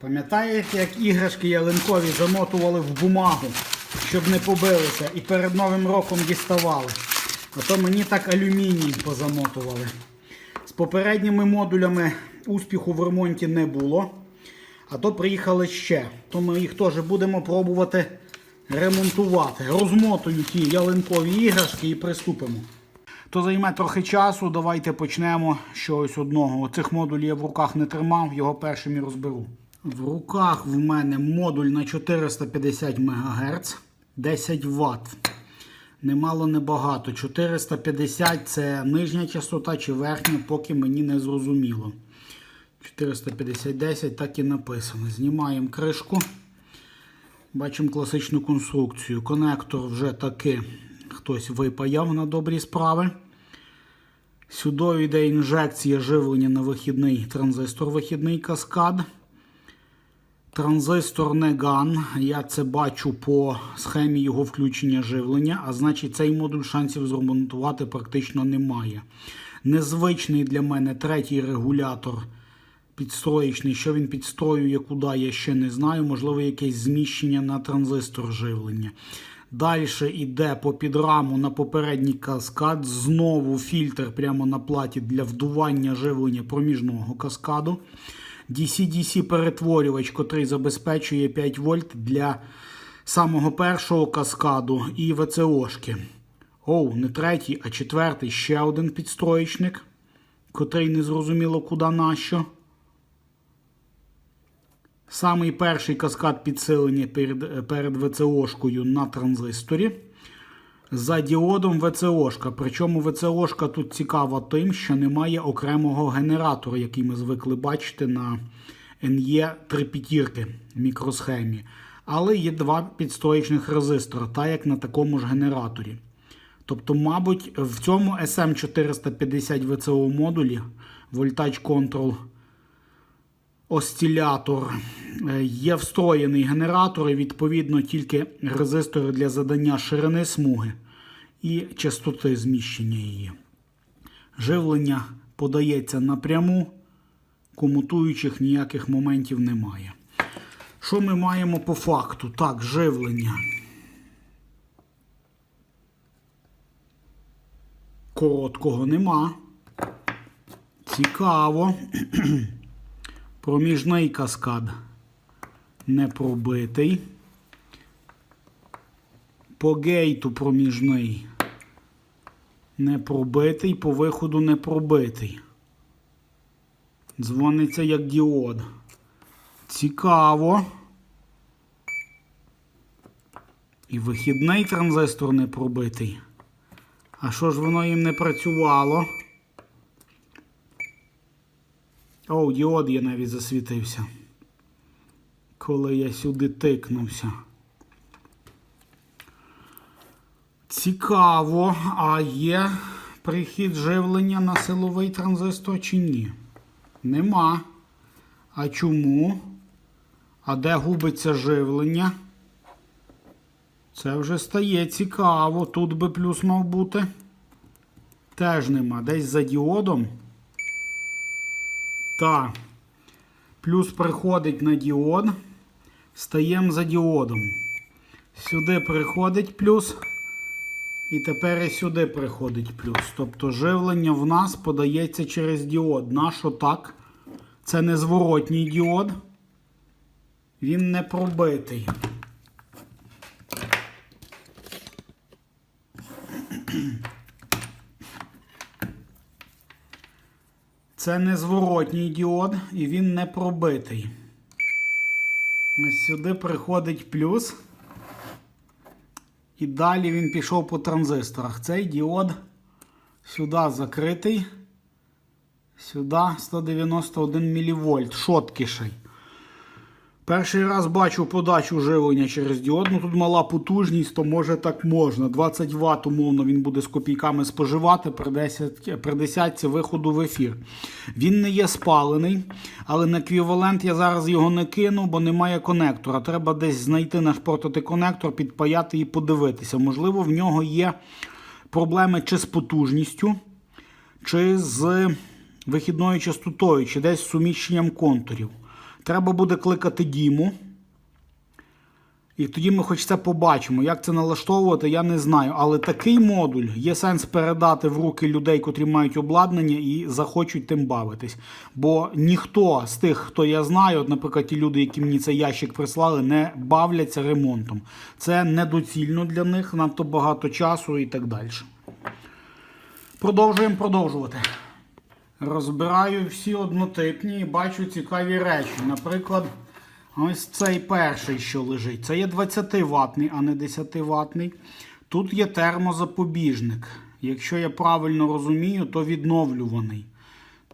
Пам'ятаєте, як іграшки ялинкові замотували в бумагу, щоб не побилися, і перед Новим роком діставали? Ото мені так алюміній позамотували. З попередніми модулями успіху в ремонті не було. А то приїхали ще. То ми їх теж будемо пробувати ремонтувати. Розмотую ті ялинкові іграшки і приступимо. То займе трохи часу. Давайте почнемо чогось одного. Оцих модулів я в руках не тримав, його першим і розберу. В руках в мене модуль на 450 МГц, 10 Вт. Немало небагато. 450 це нижня частота чи верхня, поки мені не зрозуміло. 450-10 так і написано. Знімаємо кришку. Бачимо класичну конструкцію. Конектор вже таки хтось випаяв на добрі справи. Сюди йде інжекція живлення на вихідний транзистор, вихідний каскад. Транзистор не GAN. Я це бачу по схемі його включення живлення, а значить цей модуль шансів зремонтувати практично немає. Незвичний для мене третій регулятор підстроєчний. Що він підстроює, куди я ще не знаю. Можливо, якесь зміщення на транзистор живлення. Далі йде по підраму на попередній каскад. Знову фільтр прямо на платі для вдування живлення проміжного каскаду. DC-DC перетворювач, котрий забезпечує 5 вольт для самого першого каскаду і ВЦОшки. Оу, не третій, а четвертий ще один підстроєчник, котрий не зрозуміло куди нащо. Самий перший каскад підсилення перед, перед ВЦОшкою на транзисторі. За діодом ВЦОшка. Причому ВЦОшка тут цікава тим, що немає окремого генератора, який ми звикли бачити на NE 3 п'ятірки мікросхемі. Але є два підстоячних резистора, так як на такому ж генераторі. Тобто, мабуть, в цьому SM450 ВЦО модулі Voltage Control осцилятор е, є встроєний генератор, і відповідно тільки резистори для задання ширини смуги і частоти зміщення її. Живлення подається напряму, комутуючих ніяких моментів немає. Що ми маємо по факту? Так, живлення. Короткого нема. Цікаво. Проміжний каскад не пробитий. По гейту проміжний не пробитий, по виходу не пробитий. Дзвониться як діод. Цікаво. І вихідний транзистор не пробитий. А що ж воно їм не працювало? О, діод я навіть засвітився. Коли я сюди тикнувся. Цікаво, а є прихід живлення на силовий транзистор чи ні? Нема. А чому? А де губиться живлення? Це вже стає цікаво. Тут би плюс мав бути. Теж нема. Десь за діодом. Так. Плюс приходить на діод. Стаємо за діодом. Сюди приходить плюс. І тепер і сюди приходить плюс. Тобто живлення в нас подається через діод. Нащо так? Це не зворотній діод. Він не пробитий. Це незворотній діод і він не пробитий. Ось сюди приходить плюс. І далі він пішов по транзисторах. Цей діод сюди закритий. Сюди 191 мВ. Шоткіший. Перший раз бачу подачу живлення через діод. Ну тут мала потужність, то може так можна. 20 Вт, умовно, він буде з копійками споживати при 10, при 10 виходу в ефір. Він не є спалений, але на еквівалент я зараз його не кину, бо немає конектора. Треба десь знайти наш конектор, підпаяти і подивитися. Можливо, в нього є проблеми чи з потужністю, чи з вихідною частотою, чи десь з суміщенням контурів. Треба буде кликати Діму. І тоді ми хоч це побачимо. Як це налаштовувати, я не знаю. Але такий модуль є сенс передати в руки людей, котрі мають обладнання і захочуть тим бавитись. Бо ніхто з тих, хто я знаю, от, наприклад, ті люди, які мені цей ящик прислали, не бавляться ремонтом. Це недоцільно для них, надто багато часу і так далі. Продовжуємо продовжувати. Розбираю всі однотипні і бачу цікаві речі. Наприклад, ось цей перший, що лежить. Це є 20 ватний, а не 10 ватний. Тут є термозапобіжник. Якщо я правильно розумію, то відновлюваний.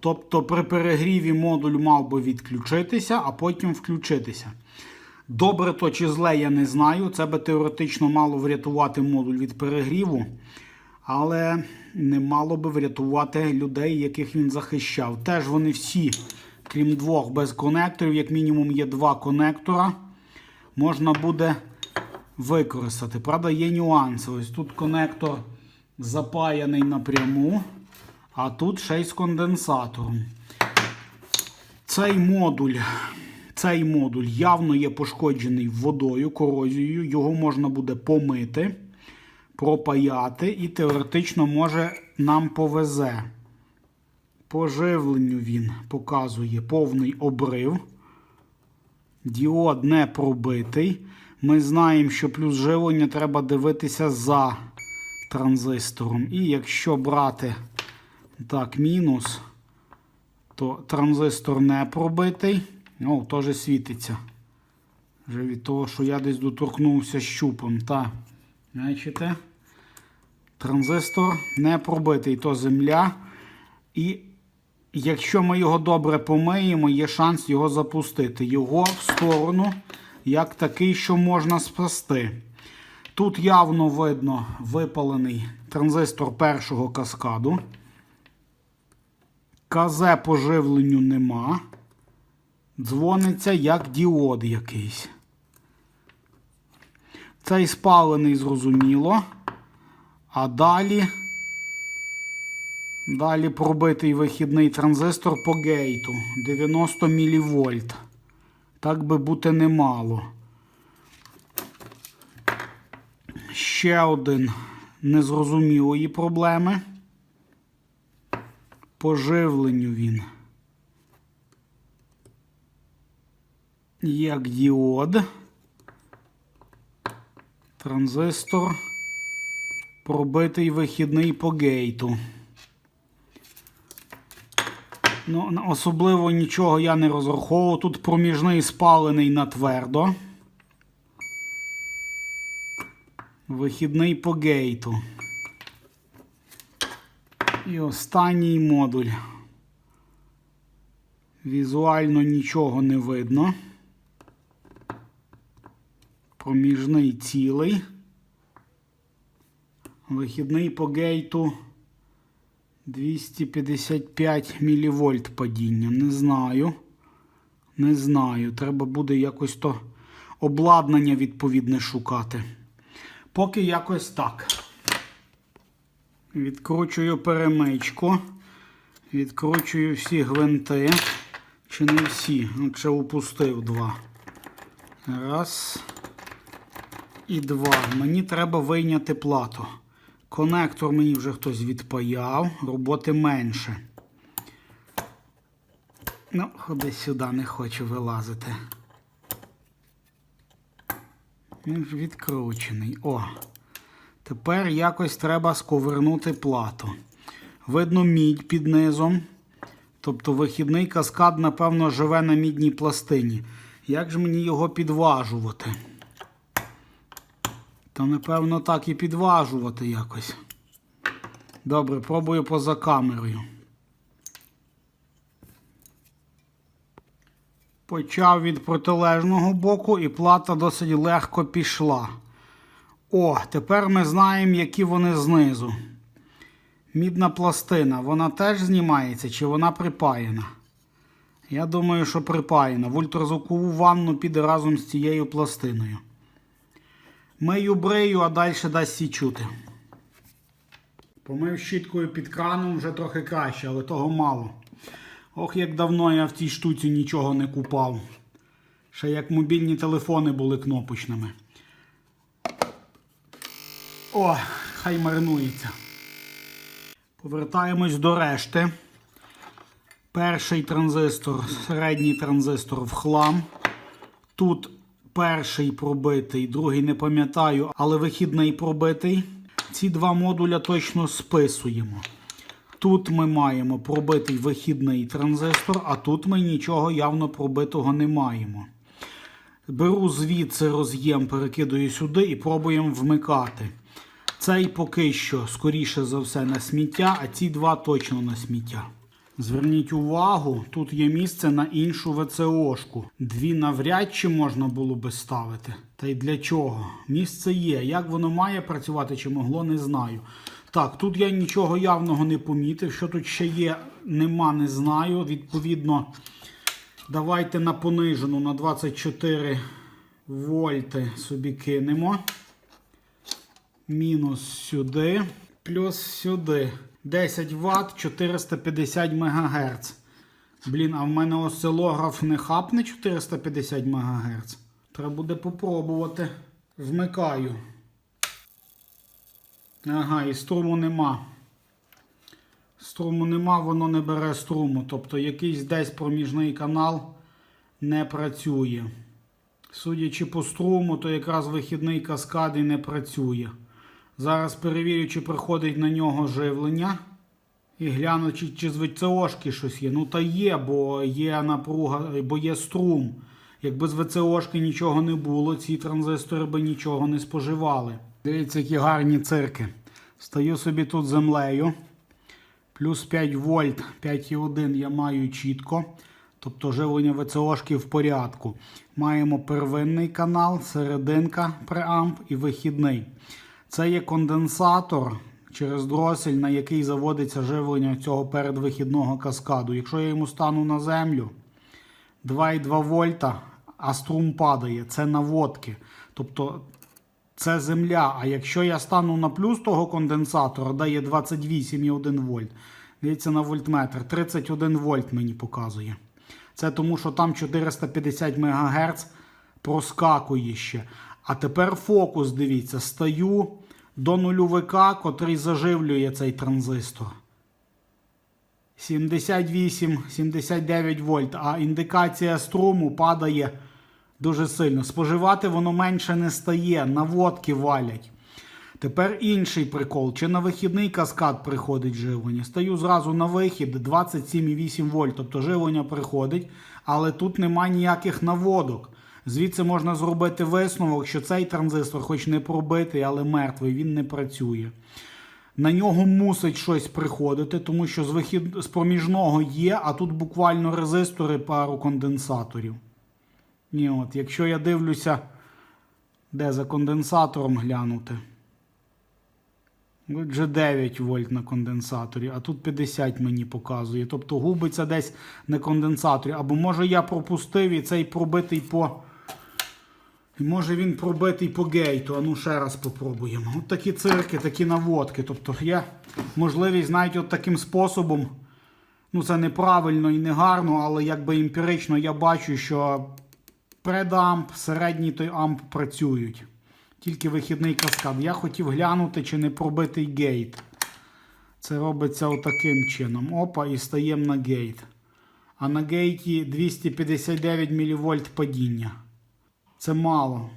Тобто при перегріві модуль мав би відключитися, а потім включитися. Добре то чи зле, я не знаю. Це би теоретично мало врятувати модуль від перегріву, але не мало би врятувати людей, яких він захищав. Теж вони всі, крім двох, без конекторів, як мінімум є два конектора. Можна буде використати. Правда, є нюанси. Ось тут конектор запаяний напряму, а тут ще й з конденсатором. Цей модуль, цей модуль явно є пошкоджений водою, корозією. Його можна буде помити, пропаяти і теоретично може нам повезе. По живленню він показує повний обрив. Діод не пробитий. Ми знаємо, що плюс живлення треба дивитися за транзистором. І якщо брати так, мінус, то транзистор не пробитий. О, теж світиться. Вже від того, що я десь доторкнувся щупом. Так, бачите? Транзистор не пробитий, то земля. І якщо ми його добре помиємо, є шанс його запустити. Його в сторону, як такий, що можна спасти. Тут явно видно випалений транзистор першого каскаду. КЗ по живленню нема. Дзвониться як діод якийсь. Цей спалений зрозуміло. А далі. Далі пробитий вихідний транзистор по гейту 90 мВ. Так би бути немало. Ще один незрозумілої проблеми. По живленню він. Як діод. Транзистор. Пробитий вихідний по гейту. Ну, особливо нічого я не розраховував. Тут проміжний спалений на твердо. Вихідний по гейту. І останній модуль. Візуально нічого не видно. Проміжний цілий. Вихідний по гейту 255 мВ падіння. Не знаю. Не знаю. Треба буде якось то обладнання відповідне шукати. Поки якось так. Відкручую перемичку. Відкручую всі гвинти. Чи не всі? От ще упустив два. Раз. І два. Мені треба вийняти плату. Конектор мені вже хтось відпаяв, роботи менше. Ну, ходи сюди, не хочу вилазити. Він відкручений. О. Тепер якось треба сковернути плату. Видно мідь під низом. Тобто вихідний каскад, напевно, живе на мідній пластині. Як ж мені його підважувати? Та, напевно, так і підважувати якось. Добре, пробую поза камерою. Почав від протилежного боку, і плата досить легко пішла. О, тепер ми знаємо, які вони знизу. Мідна пластина, вона теж знімається чи вона припаяна? Я думаю, що припаяна. В ультразвукову ванну піде разом з цією пластиною. Мию брею, а далі дасть сі чути. Помив щіткою під краном вже трохи краще, але того мало. Ох, як давно я в цій штуці нічого не купав. Ще як мобільні телефони були кнопочними. О, хай маринується. Повертаємось до решти. Перший транзистор, середній транзистор в хлам. Тут перший пробитий, другий не пам'ятаю, але вихідний пробитий. Ці два модуля точно списуємо. Тут ми маємо пробитий вихідний транзистор, а тут ми нічого явно пробитого не маємо. Беру звідси роз'єм, перекидую сюди і пробуємо вмикати. Цей поки що, скоріше за все, на сміття, а ці два точно на сміття. Зверніть увагу, тут є місце на іншу ВЦОшку. Дві навряд чи можна було би ставити. Та й для чого? Місце є. Як воно має працювати чи могло, не знаю. Так, тут я нічого явного не помітив. Що тут ще є, нема, не знаю. Відповідно, давайте на понижену на 24 вольти собі кинемо. Мінус сюди, плюс сюди. 10 Вт 450 МГц. Блін, а в мене осцилограф не хапне 450 МГц. Треба буде попробувати. Вмикаю. Ага, і струму нема. Струму нема, воно не бере струму. Тобто якийсь десь проміжний канал не працює. Судячи по струму, то якраз вихідний каскад і не працює. Зараз перевірю, чи приходить на нього живлення. І гляну, чи, чи з ВЦОшки щось є. Ну та є, бо є напруга, бо є струм. Якби з ВЦОшки нічого не було, ці транзистори би нічого не споживали. Дивіться, які гарні цирки. Стою собі тут землею. Плюс 5 вольт, 5,1 я маю чітко. Тобто живлення ВЦОшки в порядку. Маємо первинний канал, серединка преамп і вихідний. Це є конденсатор через дросель, на який заводиться живлення цього передвихідного каскаду. Якщо я йому стану на землю 2,2 вольта, а струм падає, це наводки. Тобто це земля. А якщо я стану на плюс того конденсатора, де є 28,1 вольт, дивіться на вольтметр, 31 вольт мені показує. Це тому, що там 450 МГц проскакує ще. А тепер фокус, дивіться, стаю до нульовика, котрий заживлює цей транзистор. 78-79 вольт, а індикація струму падає дуже сильно. Споживати воно менше не стає, наводки валять. Тепер інший прикол. Чи на вихідний каскад приходить живлення? Стаю зразу на вихід 27,8 вольт. Тобто живлення приходить, але тут немає ніяких наводок. Звідси можна зробити висновок, що цей транзистор, хоч не пробитий, але мертвий, він не працює. На нього мусить щось приходити, тому що з вихід з проміжного є, а тут буквально резистори пару конденсаторів. Ні, от, якщо я дивлюся, де за конденсатором глянути. Вже 9 вольт на конденсаторі, а тут 50 мені показує. Тобто губиться десь на конденсаторі. Або може я пропустив і цей пробитий по. Може він пробитий по гейту. А ну ще раз попробуємо. От такі цирки, такі наводки. Тобто є можливість навіть от таким способом. Ну, це неправильно і не гарно, але якби емпірично я бачу, що предамп, середній той амп працюють. Тільки вихідний каскад. Я хотів глянути, чи не пробитий гейт. Це робиться отаким чином. Опа, і стаємо на гейт. А на гейті 259 мВ падіння. Це мало.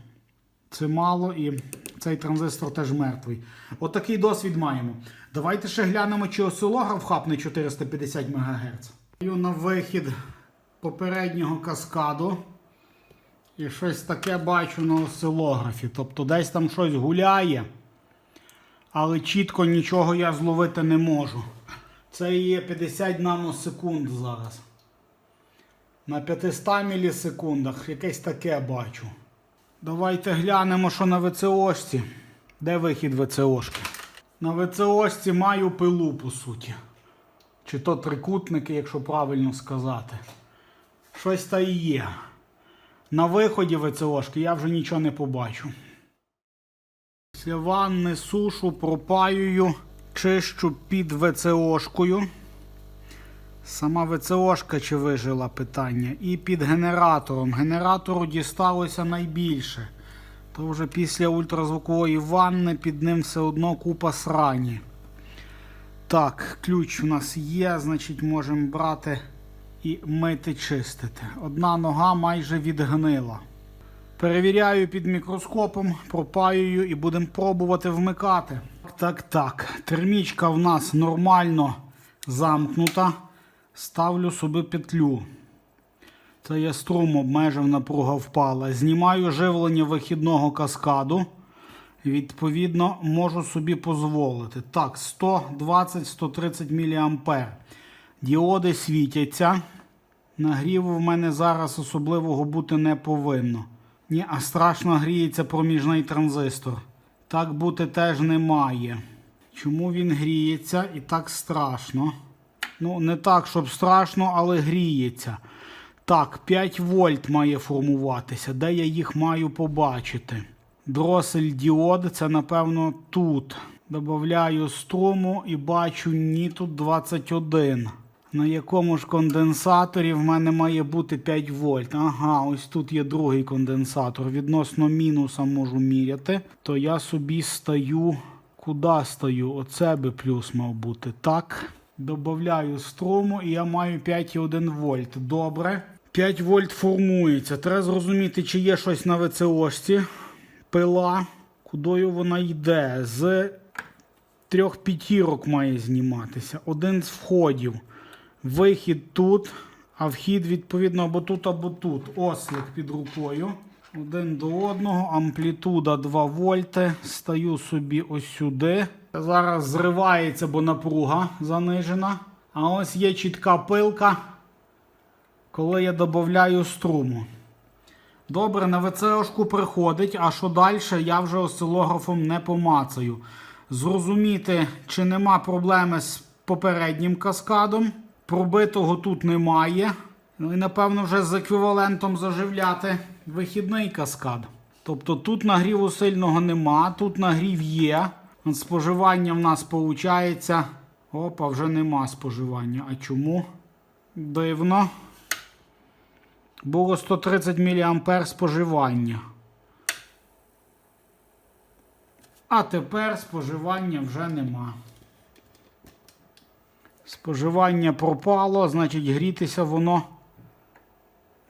Це мало і цей транзистор теж мертвий. Отакий досвід маємо. Давайте ще глянемо, чи осцилограф хапне 450 МГц. На вихід попереднього каскаду. І щось таке бачу на осцилографі. Тобто десь там щось гуляє, але чітко нічого я зловити не можу. Це є 50 наносекунд зараз. На 500 мілісекундах якесь таке бачу. Давайте глянемо, що на ВЦОшці. Де вихід ВЦОшки? На ВЦОшці маю пилу, по суті. Чи то трикутники, якщо правильно сказати. Щось та і є. На виході ВЦОшки я вже нічого не побачу. Після ванни сушу, пропаюю, чищу під ВЦОшкою. Сама ВЦОшка чи вижила питання. І під генератором. Генератору дісталося найбільше. То вже після ультразвукової ванни під ним все одно купа срані. Так, ключ у нас є, значить можемо брати і мити чистити. Одна нога майже відгнила. Перевіряю під мікроскопом, пропаюю і будемо пробувати вмикати. Так, так. Термічка в нас нормально замкнута. Ставлю собі петлю. Це я струм обмежив, напруга впала. Знімаю живлення вихідного каскаду. Відповідно, можу собі дозволити. Так, 120-130 мА. Діоди світяться. Нагріву в мене зараз особливого бути не повинно. Ні, а страшно гріється проміжний транзистор. Так бути теж не має. Чому він гріється і так страшно? Ну, не так, щоб страшно, але гріється. Так, 5 вольт має формуватися. Де я їх маю побачити? Дросель діод, це напевно тут. Добавляю струму і бачу ні тут 21. На якому ж конденсаторі в мене має бути 5 вольт. Ага, ось тут є другий конденсатор. Відносно мінуса можу міряти. То я собі стаю. Куди стаю? Оце би плюс мав бути. Так. Добавляю струму і я маю 5,1 вольт. Добре. 5 вольт формується. Треба зрозуміти, чи є щось на ВЦОшці. Пила. Кудою вона йде? З трьох п'ятірок має зніматися. Один з входів. Вихід тут, а вхід, відповідно, або тут, або тут. Ослик під рукою. Один до одного, амплітуда 2 вольти. Стаю собі ось сюди. Зараз зривається, бо напруга занижена. А ось є чітка пилка, коли я додаю струму. Добре, на ВЦОшку приходить, а що далі, я вже осцилографом не помацаю. Зрозуміти, чи нема проблеми з попереднім каскадом. Пробитого тут немає. Ну і напевно вже з еквівалентом заживляти вихідний каскад. Тобто тут нагріву сильного нема, тут нагрів є. Споживання в нас виходить. Опа, вже нема споживання. А чому? Дивно. Було 130 мА споживання. А тепер споживання вже нема. Споживання пропало, значить грітися воно.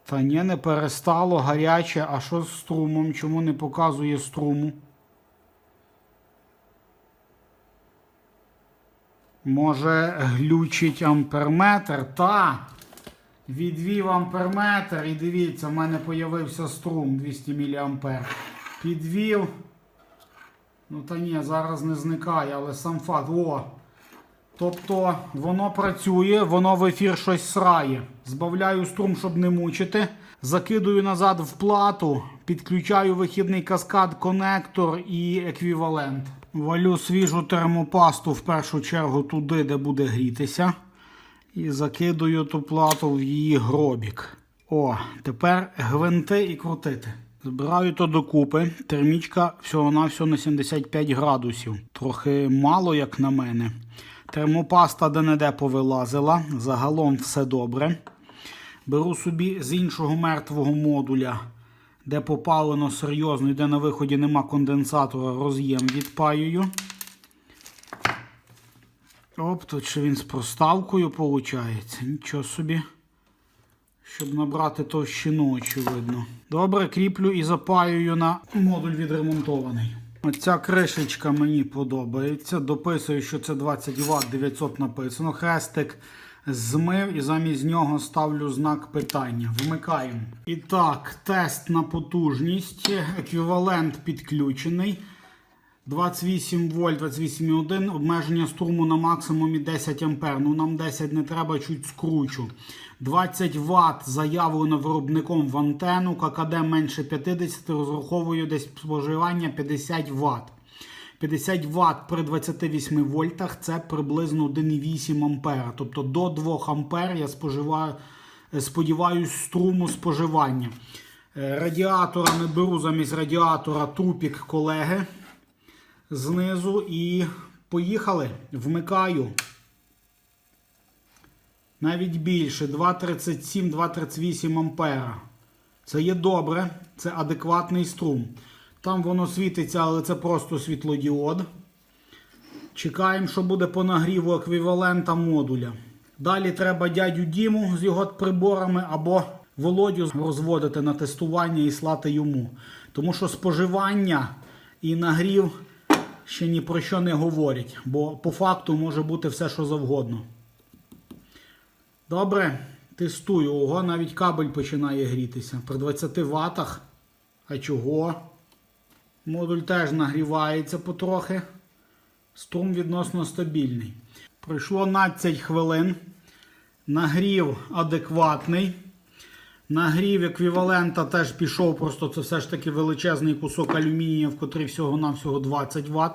Та ні, не перестало гаряче. А що з струмом? Чому не показує струму? Може глючить амперметр? Та. Відвів амперметр і дивіться, в мене з'явився струм 200 мА. Підвів. Ну та ні, зараз не зникає, але сам факт. О! Тобто воно працює, воно в ефір щось срає. Збавляю струм, щоб не мучити. Закидую назад в плату, підключаю вихідний каскад, конектор і еквівалент. Валю свіжу термопасту в першу чергу туди, де буде грітися. І закидую ту плату в її гробік. О, тепер гвинти і крутити. Збираю то докупи. Термічка всього-навсього на 75 градусів. Трохи мало, як на мене. Термопаста де-не-де повилазила. Загалом все добре. Беру собі з іншого мертвого модуля, де попалено серйозно і де на виході нема конденсатора, роз'єм відпаюю. Оп, тут ще він з проставкою виходить. Нічого собі. Щоб набрати товщину, очевидно. Добре, кріплю і запаюю на модуль відремонтований. Оця кришечка мені подобається. Дописую, що це 20 Вт 900 написано. Хрестик змив і замість нього ставлю знак питання. Вмикаємо. І так, тест на потужність. Еквівалент підключений. 28 вольт, 28,1, обмеження струму на максимумі 10 ампер. Ну нам 10 не треба, чуть скручу. 20 Вт заявлено виробником в антенну. ККД менше 50, розраховую десь споживання 50 Вт. 50 Вт при 28 вольтах це приблизно 1,8 ампера. Тобто до 2 ампер я споживаю, сподіваюсь, струму споживання. Е, Радіаторами беру замість радіатора трупік колеги знизу і поїхали. Вмикаю. навіть більше 2,37-2,38 ампера. Це є добре, це адекватний струм. Там воно світиться, але це просто світлодіод. Чекаємо, що буде по нагріву еквівалента модуля. Далі треба дядю Діму з його приборами або Володю розводити на тестування і слати йому. Тому що споживання і нагрів ще ні про що не говорять, бо по факту може бути все, що завгодно. Добре, тестую. Ого, навіть кабель починає грітися. При 20 ватах. А чого? Модуль теж нагрівається потрохи. Струм відносно стабільний. Пройшло 15 хвилин. Нагрів адекватний. Нагрів еквівалента теж пішов, просто це все ж таки величезний кусок алюмінія, в котрий всього-навсього 20 Вт.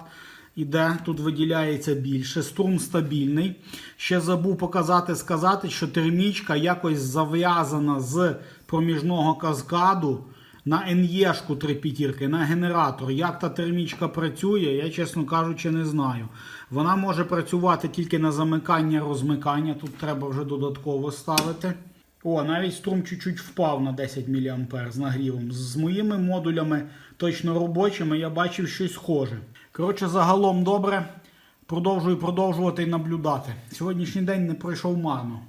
Іде, тут виділяється більше. Струм стабільний. Ще забув показати, сказати, що термічка якось зав'язана з проміжного каскаду на НЄшку 3 п'ятірки, на генератор. Як та термічка працює, я, чесно кажучи, не знаю. Вона може працювати тільки на замикання-розмикання. Тут треба вже додатково ставити. О, навіть струм чуть-чуть впав на 10 мА з нагрівом. З моїми модулями точно робочими я бачив щось схоже. Коротше, загалом добре. Продовжую продовжувати і наблюдати. Сьогоднішній день не пройшов марно.